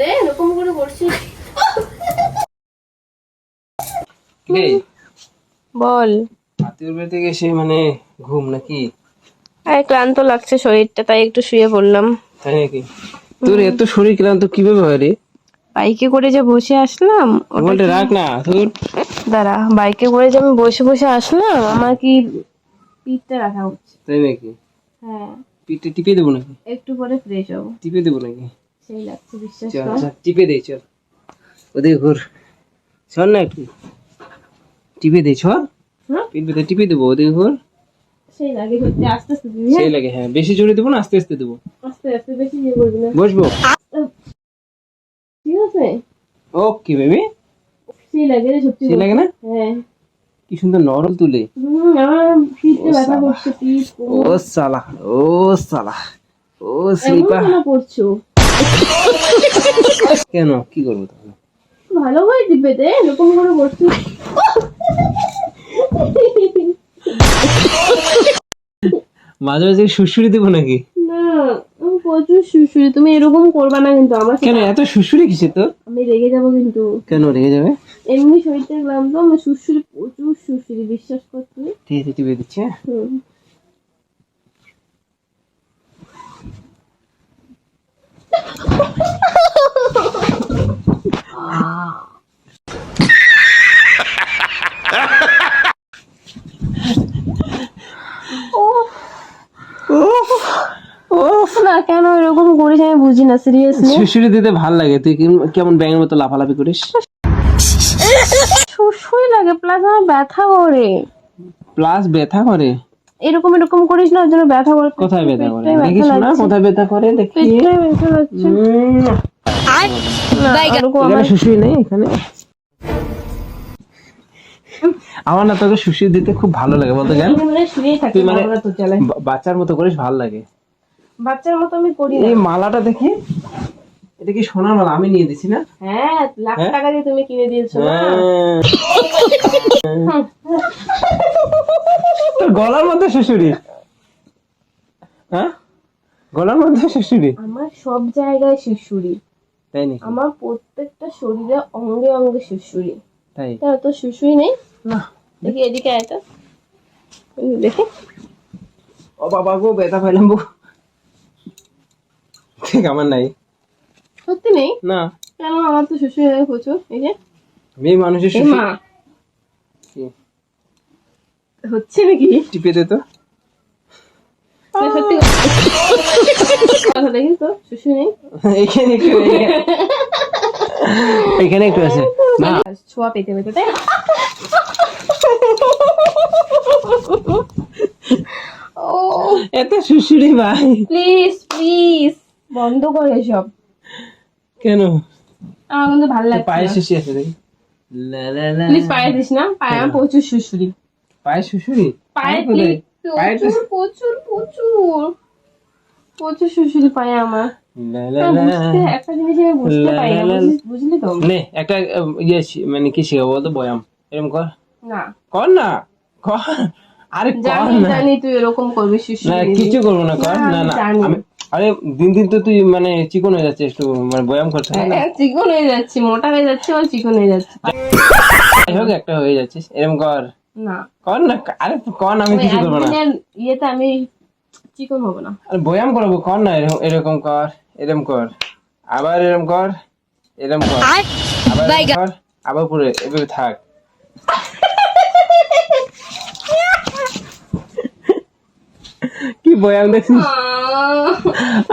দে এরকম করে করছিস রে বল। বাড়ি থেকে এসে মানে ঘুম নাকি? আরে ক্লান্ত লাগছে শরীরটা তাই একটু শুয়ে পড়লাম। তাই নাকি? তোর এত শরীর ক্লান্ত কীভাবে হয় রে? বাইকে করে যে বসে আসলাম ওটা বলতে রাখ না তোর? দাঁড়া বাইকে করে যে আমি বসে বসে আসলাম আমার কি পিঠটা রাখা হচ্ছে তাই নাকি? হ্যাঁ। পিঠে টিপে দেবো নাকি? একটু পরে ফ্রেশ হব। টিপে দেবো নাকি? সেই লাগছে বিশ্বাস চল চল টিপে দে চল। ওদিকে ঘুর। চল না একটু। টিপে দে চল। হ্যাঁ? দে টিপে দেবো ওদিকে ঘুর। সেই লাগে সত্যি আস্তে আস্তে দিবি হ্যাঁ? সেই লাগে হ্যাঁ বেশি জোরে দেবো না আস্তে আস্তে দেবো। আস্তে আস্তে বেশি করবি না। বসবো? ঠিক আছে? Okay baby. সেই লাগে রে সত্যি সেই লাগে না? হ্যাঁ। কি সুন্দর নরম তুলে। ও সালা। ও সালা ও সালা। ও এমন স্লিপা কেন করছ? কেন? কি করব তাহলে? ভালো করে টিপে দে এরকম করে করছিস মাঝে মাঝে সুশুরি দেবো নাকি? না আমি প্রচুর শুশুরি তুমি এরকম করবা না কিন্তু আমার কেন এত সুশুরি কিসে তো আমি রেগে যাব কিন্তু। কেন রেগে যাবে? এমনি শরীরটা ক্লান্ত আমি শুশুরি প্রচুর শুশুরি বিশ্বাস কর তুমি। ঠিক আছে টিপে দিচ্ছি হ্যাঁ? হুম। উফ, না কেন এরকম করিস আমি বুঝি না সিরিয়াসলি সুশুরি দিতে ভালো লাগে তুই কেমন ব্যাঙের মতো লাফালাফি করিস? শুশুই লাগে প্লাস আমার ব্যথা করে। প্লাস ব্যথা করে? এরকম এরকম করিস না ওর জন্য ব্যথা করে কোথায় ব্যথা করে। কোথায় ব্যথা করে? দেখি। ব্যথা নেই এখানে। আমার না তোকে সুশুরি দিতে খুব ভালো লাগে বলতে গেল মানে তুই মানে- তো বাচ্চার মতো করিস ভালো লাগে। বাচ্চার মতো আমি করি এই মালাটা দেখি। এটা কি সোনার মালা? আমি নিয়ে দিছি না? হ্যাঁ লাখ হ্যাঁ? টাকা দিয়ে তুমি কিনে দিয়েছ হ্যাঁ। তোর গলার মধ্যে শ্বশুরি হ্যাঁ? গলার মধ্যে শ্বশুরি আমার সব জায়গায় শিশুরি তাই নাকি? আমার প্রত্যেকটা শরীরে অঙ্গে অঙ্গে শিশুরি তাই। তোর শিশুই নেই। না। দেখি এদিকে আয় তো। দেখি। ও বাবা গো ব্যথা পাইলাম বউ ঠিক আমার নাই। সত্যি নেই? না। কেন? আমার তো শিশুই নেই প্রচুর এই যে। মেয়ে মানুষের শ্বশুর। মা হচ্ছে নাকি? টিপে দে তো। সত্যি কথা। দেখি তো শিশু নেই। এখানে একটু এখানে একটু আছে। না ছোঁয়া পেতে পেতে তাই ও। এত শ্বশুরি ভাই। প্লিজ প্লিজ বন্ধ কর এসব কেন? আমার কিন্তু ভালো লাগছে পায়ে শ্বশুরি আছে দেখি। প্লিজ পায়ে দিস না। পায়ে আমার প্রচুর শুশুরি পায়ে শ্বশুরি পায়ে? প্রচুর প্রচুর প্রচুর। প্রচুর শুশুরি পায়ে আমার। না একটা ইয়ে মানে কি শিখাবো তো বয়াম। এরকম কর। না। কর না কর। আরে কর না। জানি তুই এরকম করবি না কিছু করব না কর। না, না আমি না জানি। আমি আরে দিন দিন তো তুই মানে চিকন হয়ে যাচ্ছে একটু মানে বয়াম করতে না। হ্যাঁ, চিকন হয়ে যাচ্ছি মোটা হয়ে যাচ্ছে আর চিকন হয়ে যাচ্ছে। হোক একটা হয়ে যাচ্ছিস এরকম কর। না। কর না আরে কর আমি কিছু করব না। ইয়েতে আমি চিকন হব না। আরে বয়াম করব কর না এরকম এরকম কর এরকম কর। আবার এরকম কর এরকম কর। আবার কর আবার পুরো এভাবে থাক। কি বয়াম দেখছিস?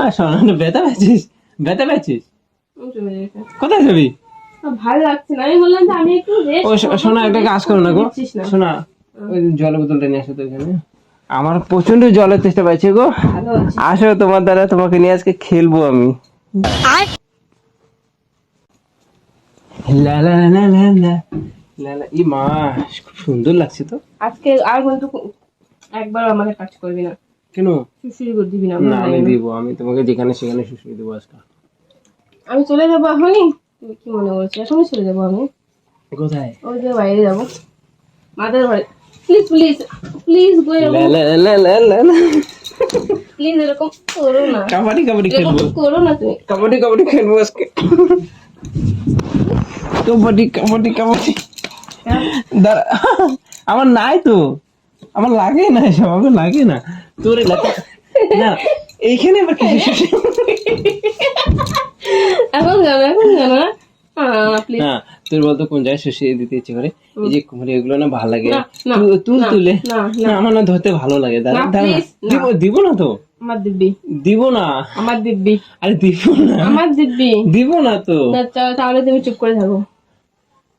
আর শোনা না ব্যথা পাচ্ছিস? ব্যথা পাচ্ছিস? কোথায় যাবি? ভালো লাগছে না। আমি বললাম যে আমি একটু ও শোনা একটা কাজ করো না গো। না। শোনা ওই জলের বোতলটা নিয়ে আসো তো এখানে। আমার প্রচণ্ড জলের চেষ্টা পাইছে গো। আসো তোমার দ্বারা তোমাকে নিয়ে আজকে খেলব আমি। লা লা লা লা লা লা। লা লা। ই মা খুব সুন্দর লাগছে তো। আজকে আর কিন্তু একবার কাজ করবি না। কেন? শুশুরি করে দিবি না না আমি দিব আমি তোমাকে যেখানে সেখানে শুশুরি দেবো আজকে। আমি চলে যাব এখনই? তুমি কি মনে করছ? এখনই চলে যাব আমি। কোথায়? ওই যে বাইরে যাব। মাদের বাড়ি প্লিজ প্লিজ প্লিজ গো। প্লিজ এরকম করো না কাবাডি কাবাডি খেলব করো না তুমি কাবাডি কাবাডি খেলব আজকে কাবাডি কাবাডি কাবাডি দাঁড়া আমার নাই তো আমার লাগে না এসব আমার লাগে না তোর লাগে না এইখানে আবার কিছু এখন জানো এখন জানো না প্লিজ না তোর বলতো কোন জায়গায় শুষিয়ে দিতে ইচ্ছে করে? এই যে কুমারি এগুলো না ভালো লাগে। তুল তুলে আমার না ধরতে ভালো লাগে। দাদা। দিব দিব না তো? আমার দিব্যি। দিব না? আমার দিব্যি। আরে দিব না। আমার দিব্যি। দিব না তো? তাহলে তুমি চুপ করে থাকো।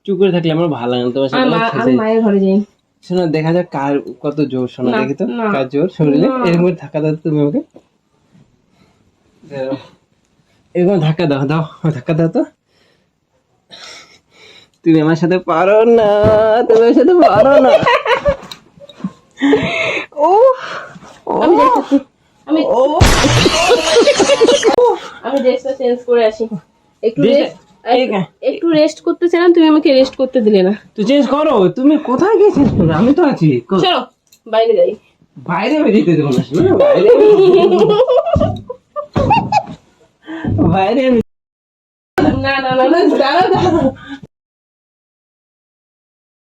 চুপ করে থাকলে আমার ভালো লাগে না। তোমার সাথে মায়ের ঘরে যাই। শোনো দেখা যাক কার কত জোর শোনো দেখি তো। কার জোর শরীরে। এরকম ধাক্কা দাও তুমি আমাকে। এরকম ধাক্কা দাও দাও। ধাক্কা দাও তো। তুমি আমার সাথে পারো না তুমি আমার সাথে পারো না। ও আমি যাচ্ছি আমি ও আমি ড্রেসটা চেঞ্জ করে আসি। একটু রেস্ট। একটু রেস্ট করতেছিলাম তুমি আমাকে রেস্ট করতে দিলে না। তুই চেঞ্জ করো তুমি কোথায় গিয়ে চেঞ্জ করো আমি তো আছি। চলো বাইরে যাই। বাইরে বেরিয়ে দেবো না বাইরে বাইরে আমি না না না না। দাঁড়াও দাঁড়াও